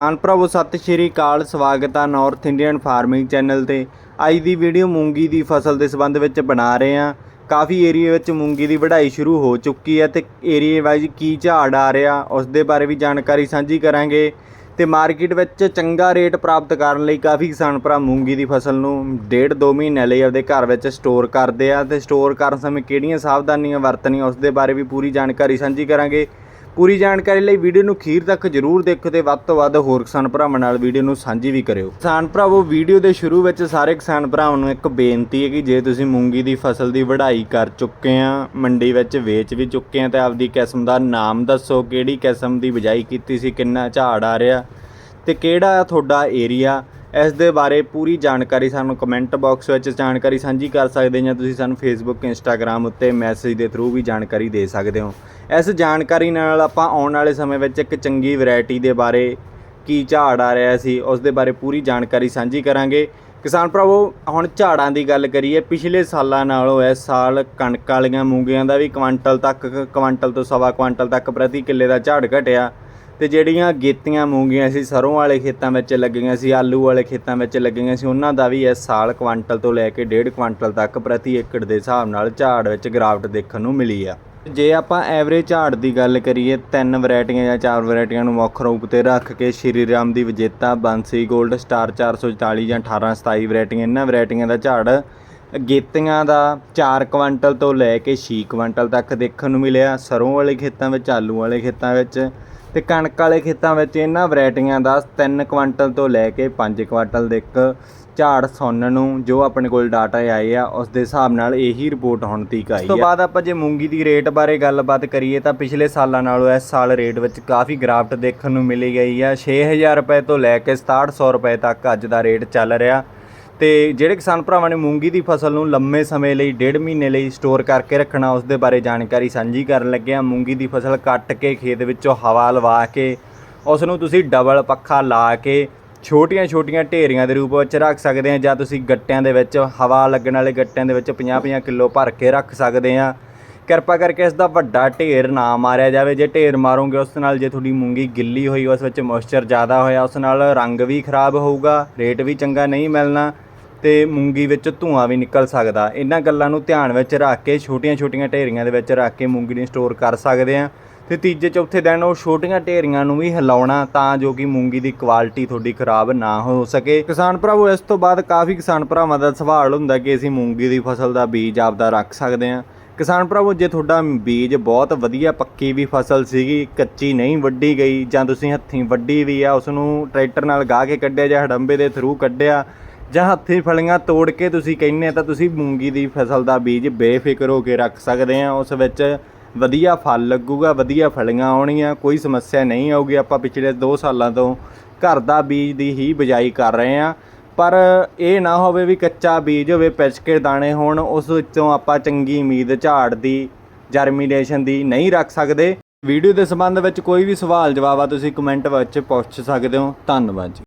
ਕਿਸਾਨ ਭਰਾਵੋ, ਸਤਿ ਸ਼੍ਰੀ ਅਕਾਲ, ਸਵਾਗਤ ਆ ਨਾਰਥ ਇੰਡੀਅਨ ਫਾਰਮਿੰਗ ਚੈਨਲ ਤੇ। ਅੱਜ ਦੀ ਵੀਡੀਓ ਮੂੰਗੀ ਦੀ ਫਸਲ ਦੇ ਸੰਬੰਧ ਵਿੱਚ ਬਣਾ ਰਹੇ ਆ ਕਾਫੀ ਏਰੀਆ ਵਿੱਚ ਮੂੰਗੀ ਦੀ ਵਢਾਈ ਸ਼ੁਰੂ ਹੋ ਚੁੱਕੀ ਹੈ ਤੇ ਏਰੀਆ ਵਾਈਜ਼ ਕੀ ਝਾੜ ਆ ਰਿਹਾ ਉਸ ਦੇ ਬਾਰੇ ਵੀ ਜਾਣਕਾਰੀ ਸਾਂਝੀ ਕਰਾਂਗੇ। ਤੇ ਮਾਰਕੀਟ ਵਿੱਚ ਚੰਗਾ ਰੇਟ ਪ੍ਰਾਪਤ ਕਰਨ ਲਈ ਕਾਫੀ ਕਿਸਾਨ ਭਰਾ ਮੂੰਗੀ ਦੀ ਫਸਲ ਨੂੰ ਡੇਢ ਦੋ ਮਹੀਨੇ ਲਈ ਆਪਦੇ ਘਰ ਵਿੱਚ ਸਟੋਰ ਕਰਦੇ ਆ ਤੇ ਸਟੋਰ ਕਰਨ ਸਮੇਂ ਕਿਹੜੀਆਂ ਸਾਵਧਾਨੀਆਂ ਵਰਤਣੀਆਂ ਉਸ ਦੇ ਬਾਰੇ ਵੀ ਪੂਰੀ ਜਾਣਕਾਰੀ ਸਾਂਝੀ ਕਰਾਂਗੇ। ਪੂਰੀ ਜਾਣਕਾਰੀ ਲਈ ਵੀਡੀਓ ਨੂੰ ਅਖੀਰ ਤੱਕ ਜਰੂਰ ਦੇਖੋ ਤੇ ਵੱਧ ਤੋਂ ਵੱਧ ਹੋਰ ਕਿਸਾਨ ਭਰਾਵਾਂ ਨਾਲ ਵੀਡੀਓ ਨੂੰ ਸਾਂਝੀ ਵੀ ਕਰਿਓ। ਕਿਸਾਨ ਭਰਾਵੋ, ਵੀਡੀਓ ਦੇ ਸ਼ੁਰੂ ਵਿੱਚ ਸਾਰੇ ਕਿਸਾਨ ਭਰਾਵਾਂ ਨੂੰ ਇੱਕ ਬੇਨਤੀ ਹੈ ਕਿ ਜੇ ਤੁਸੀਂ ਮੂੰਗੀ ਦੀ ਫਸਲ ਦੀ ਵਢਾਈ ਕਰ ਚੁੱਕੇ ਆ, ਮੰਡੀ ਵਿੱਚ ਵੇਚ ਵੀ ਚੁੱਕੇ ਆ, ਤੇ ਆਪਦੀ ਕਿਸਮ ਦਾ ਨਾਮ ਦੱਸੋ, ਕਿਹੜੀ ਕਿਸਮ ਦੀ ਬਿਜਾਈ ਕੀਤੀ ਸੀ, ਕਿੰਨਾ ਝਾੜ ਆ ਰਿਹਾ ਤੇ ਕਿਹੜਾ ਤੁਹਾਡਾ ਏਰੀਆ ਇਸ ਦੇ ਬਾਰੇ ਪੂਰੀ ਜਾਣਕਾਰੀ ਸਾਨੂੰ ਕਮੈਂਟ ਬਾਕਸ ਵਿੱਚ ਜਾਣਕਾਰੀ ਸਾਂਝੀ ਕਰ ਸਕਦੇ ਜਾਂ ਤੁਸੀਂ ਸਾਨੂੰ ਫੇਸਬੁੱਕ ਇੰਸਟਾਗ੍ਰam ਉੱਤੇ ਮੈਸੇਜ ਦੇ ਥਰੂ ਵੀ ਜਾਣਕਾਰੀ ਦੇ ਸਕਦੇ ਹੋ। ਇਸ ਜਾਣਕਾਰੀ ਨਾਲ ਆਪਾਂ ਆਉਣ ਵਾਲੇ ਸਮੇਂ ਵਿੱਚ ਇੱਕ ਚੰਗੀ ਵੈਰਾਈਟੀ ਦੇ ਬਾਰੇ ਕੀ ਝਾੜ ਆ ਰਿਹਾ ਸੀ, ਉਸ ਦੇ ਬਾਰੇ ਪੂਰੀ ਜਾਣਕਾਰੀ ਸਾਂਝੀ ਕਰਾਂਗੇ। ਕਿਸਾਨ ਭਰਾਵੋ, ਹੁਣ ਝਾੜਾਂ ਦੀ ਗੱਲ ਕਰੀਏ, ਪਿਛਲੇ ਸਾਲਾਂ ਨਾਲੋਂ ਇਸ ਸਾਲ ਕਣਕ ਵਾਲੀਆਂ ਮੂੰਗੀਆਂ ਦਾ ਵੀ ਕੁਆਂਟਲ ਤੱਕ, ਕੁਆਂਟਲ ਤੋਂ ਸਵਾ ਕੁਆਂਟਲ ਤੱਕ ਪ੍ਰਤੀ ਕਿੱਲੇ ਦਾ ਝਾੜ ਘਟਿਆ। ਤੇ ਜਿਹੜੀਆਂ ਗੇਤੀਆਂ ਮੂੰਗੀਆਂ ਸੀ, ਸਰੋਂ ਵਾਲੇ ਖੇਤਾਂ ਵਿੱਚ ਲੱਗੀਆਂ ਸੀ, ਆਲੂ ਵਾਲੇ ਖੇਤਾਂ ਵਿੱਚ ਲੱਗੀਆਂ ਸੀ, ਉਹਨਾਂ ਦਾ ਵੀ ਇਸ ਸਾਲ ਕੁਆਂਟਲ ਤੋਂ ਲੈ ਕੇ ਡੇਢ ਕੁਆਂਟਲ ਤੱਕ ਪ੍ਰਤੀ ਏਕੜ ਦੇ ਹਿਸਾਬ ਨਾਲ ਝਾੜ ਵਿੱਚ ਗਿਰਾਵਟ ਦੇਖਣ ਨੂੰ ਮਿਲੀ ਆ। ਜੇ ਆਪਾਂ ਐਵਰੇਜ ਝਾੜ ਦੀ ਗੱਲ ਕਰੀਏ, ਤਿੰਨ ਵੈਰਾਈਟੀਆਂ ਜਾਂ ਚਾਰ ਵੈਰਾਈਟੀਆਂ ਨੂੰ ਮੁੱਖ ਰੂਪ ਤੇ ਰੱਖ ਕੇ ਸ਼੍ਰੀ ਰਾਮ ਦੀ ਵਿਜੇਤਾ, ਬੰਸੀ 골ਡ ਸਟਾਰ 444 ਜਾਂ 1827 ਵੈਰਾਈਟੀਆਂ, ਇਹਨਾਂ ਵੈਰਾਈਟੀਆਂ ਦਾ ਝਾੜ ਗੇਤੀਆਂ ਦਾ 4 ਕੁਆਂਟਲ ਤੋਂ ਲੈ ਕੇ 6 ਕੁਆਂਟਲ ਤੱਕ ਦੇਖਣ ਨੂੰ ਮਿਲਿਆ। ਸਰੋਂ ਵਾਲੇ ਖੇਤਾਂ ਵਿੱਚ, ਆਲੂ ਵਾਲੇ ਖੇਤਾਂ ਵਿੱਚ ਤੇ ਕਣਕ ਵਾਲੇ ਖੇਤਾਂ ਵਿੱਚ ਇਹਨਾਂ ਵੈਰਾਈਟੀਆਂ ਦਾ 3 ਕੁਆਂਟਲ ਤੋਂ ਲੈ ਕੇ 5 ਕੁਆਂਟਲ ਤੱਕ ਝਾੜ ਸੁਣਨ ਨੂੰ ਜੋ ਆਪਣੇ ਕੋਲ ਡਾਟਾ ਆਏ ਆ ਉਸ ਦੇ ਹਿਸਾਬ ਨਾਲ ਇਹੀ ਰਿਪੋਰਟ ਹੁਣ ਤੱਕ ਆਈ ਹੈ ਉਸ ਤੋਂ ਬਾਅਦ ਆਪਾਂ ਜੇ ਮੂੰਗੀ ਦੀ ਰੇਟ ਬਾਰੇ ਗੱਲਬਾਤ ਕਰੀਏ ਤਾਂ ਪਿਛਲੇ ਸਾਲਾਂ ਨਾਲੋਂ ਇਸ ਸਾਲ ਰੇਟ ਵਿੱਚ ਕਾਫੀ ਗ੍ਰਾਫਟ ਦੇਖਣ ਨੂੰ ਮਿਲੀ ਗਈ ਆ। 6000 ਰੁਪਏ ਤੋਂ ਲੈ ਕੇ 6700 ਰੁਪਏ ਤੱਕ ਅੱਜ ਦਾ ਰੇਟ ਚੱਲ ਰਿਹਾ। ਤੇ ਜਿਹੜੇ ਕਿਸਾਨ ਭਰਾਵਾਂ ਨੇ ਮੂੰਗੀ ਦੀ ਫਸਲ ਨੂੰ ਲੰਮੇ ਸਮੇਂ ਲਈ, ਡੇਢ ਮਹੀਨੇ ਲਈ ਸਟੋਰ ਕਰਕੇ ਰੱਖਣਾ, ਉਸ ਦੇ ਬਾਰੇ ਜਾਣਕਾਰੀ ਸਾਂਝੀ ਕਰਨ ਲੱਗੇ ਹਾਂ। ਮੂੰਗੀ ਦੀ ਫਸਲ ਕੱਟ ਕੇ ਖੇਤ ਵਿੱਚੋਂ ਹਵਾ ਲਵਾ ਕੇ, ਉਸ ਨੂੰ ਤੁਸੀਂ ਡਬਲ ਪੱਖਾ ਲਾ ਕੇ ਛੋਟੀਆਂ-ਛੋਟੀਆਂ ਢੇਰੀਆਂ ਦੇ ਰੂਪ ਵਿੱਚ ਰੱਖ ਸਕਦੇ ਆ ਜਾਂ ਤੁਸੀਂ ਗੱਟਿਆਂ ਦੇ ਵਿੱਚ ਹਵਾ ਲੱਗਣ ਵਾਲੇ ਗੱਟਿਆਂ ਦੇ ਵਿੱਚ 50-50 ਕਿਲੋ ਭਰ ਕੇ ਰੱਖ ਸਕਦੇ ਆ ਕਿਰਪਾ ਕਰਕੇ ਇਸ ਦਾ ਵੱਡਾ ਢੇਰ ਨਾ ਮਾਰਿਆ ਜਾਵੇ। ਜੇ ਢੇਰ ਮਾਰੋਗੇ, ਉਸ ਨਾਲ ਜੇ ਤੁਹਾਡੀ ਮੂੰਗੀ ਗਿੱਲੀ ਹੋਈ, ਉਸ ਵਿੱਚ ਮੋਇਸਚਰ ਜ਼ਿਆਦਾ ਹੋਇਆ, ਉਸ ਨਾਲ ਰੰਗ ਵੀ ਖਰਾਬ ਹੋਊਗਾ ਰੇਟ ਵੀ ਚੰਗਾ ਨਹੀਂ ਮਿਲਣਾ। ਤੇ ਮੂੰਗੀ ਵਿੱਚ ਧੂਆਂ ਵੀ ਨਿਕਲ ਸਕਦਾ। ਇਹਨਾਂ ਗੱਲਾਂ ਨੂੰ ਧਿਆਨ ਵਿੱਚ ਰੱਖ ਕੇ ਛੋਟੀਆਂ-ਛੋਟੀਆਂ ਢੇਰੀਆਂ ਦੇ ਵਿੱਚ ਰੱਖ ਕੇ ਮੂੰਗੀ ਨੂੰ ਸਟੋਰ ਕਰ ਸਕਦੇ ਆ ਤੇ ਤੀਜੇ ਚੌਥੇ ਦਿਨ ਉਹ ਛੋਟੀਆਂ ਢੇਰੀਆਂ ਨੂੰ ਵੀ ਹਿਲਾਉਣਾ ਤਾਂ ਜੋ ਕਿ ਮੂੰਗੀ ਦੀ ਕੁਆਲਿਟੀ ਤੁਹਾਡੀ ਖਰਾਬ ਨਾ ਹੋ ਸਕੇ। ਕਿਸਾਨ ਭਰਾਵੋ, ਇਸ ਤੋਂ ਬਾਅਦ ਕਾਫੀ ਕਿਸਾਨ ਭਰਾਵਾਂ ਦਾ ਸਵਾਲ ਹੁੰਦਾ ਕਿ ਅਸੀਂ ਮੂੰਗੀ ਦੀ ਫਸਲ ਦਾ ਬੀਜ ਆਪਦਾ ਰੱਖ ਸਕਦੇ ਹਾਂ। ਕਿਸਾਨ ਭਰਾਵੋ, ਜੇ ਤੁਹਾਡਾ ਬੀਜ ਬਹੁਤ ਵਧੀਆ ਪੱਕੀ ਵੀ ਫਸਲ ਸੀਗੀ, ਕੱਚੀ ਨਹੀਂ ਵੱਢੀ ਗਈ ਜਾਂ ਤੁਸੀਂ ਹੱਥੀਂ ਵੱਢੀ ਵੀ ਆ ਉਸ ਨੂੰ ਟਰੈਕਟਰ ਨਾਲ ਗਾਹ ਕੇ ਕੱਢਿਆ ਜਾਂ ਹਡੰਬੇ ਦੇ ਥਰੂ ਕੱਢਿਆ ਜਾਂ ਹੱਥੀਂ ਫਲੀਆਂ ਤੋੜ ਕੇ ਤੁਸੀਂ ਕਹਿੰਨੇ ਤਾਂ ਤੁਸੀਂ ਮੂੰਗੀ ਦੀ ਫਸਲ ਦਾ ਬੀਜ ਬੇਫਿਕਰ ਹੋ ਕੇ ਰੱਖ ਸਕਦੇ ਆ। ਉਸ ਵਿੱਚ ਵਧੀਆ ਫਲ ਲੱਗੂਗਾ, ਵਧੀਆ ਫਲੀਆਂ ਆਉਣਗੀਆਂ ਕੋਈ ਸਮੱਸਿਆ ਨਹੀਂ ਆਊਗੀ। ਆਪਾਂ ਪਿਛਲੇ 2 ਸਾਲਾਂ ਤੋਂ ਘਰ ਦਾ ਬੀਜ ਦੀ ਹੀ ਬਿਜਾਈ ਕਰ ਰਹੇ ਆ। ਪਰ ਇਹ ਨਾ ਹੋਵੇ ਵੀ ਕੱਚਾ ਬੀਜ ਹੋਵੇ ਪਿਚ ਕੇ ਦਾਣੇ ਹੋਣ, ਉਸ ਵਿੱਚੋਂ ਆਪਾਂ ਚੰਗੀ ਉਮੀਦ ਝਾੜ ਦੀ ਜਰਮੀਨੇਸ਼ਨ ਦੀ ਨਹੀਂ ਰੱਖ ਸਕਦੇ। ਵੀਡੀਓ ਦੇ ਸੰਬੰਧ ਵਿੱਚ ਕੋਈ ਵੀ ਸਵਾਲ ਜਵਾਬ ਆ, ਤੁਸੀਂ ਕਮੈਂਟ ਵਿੱਚ ਪੁੱਛ ਸਕਦੇ ਹੋ। ਧੰਨਵਾਦ ਜੀ।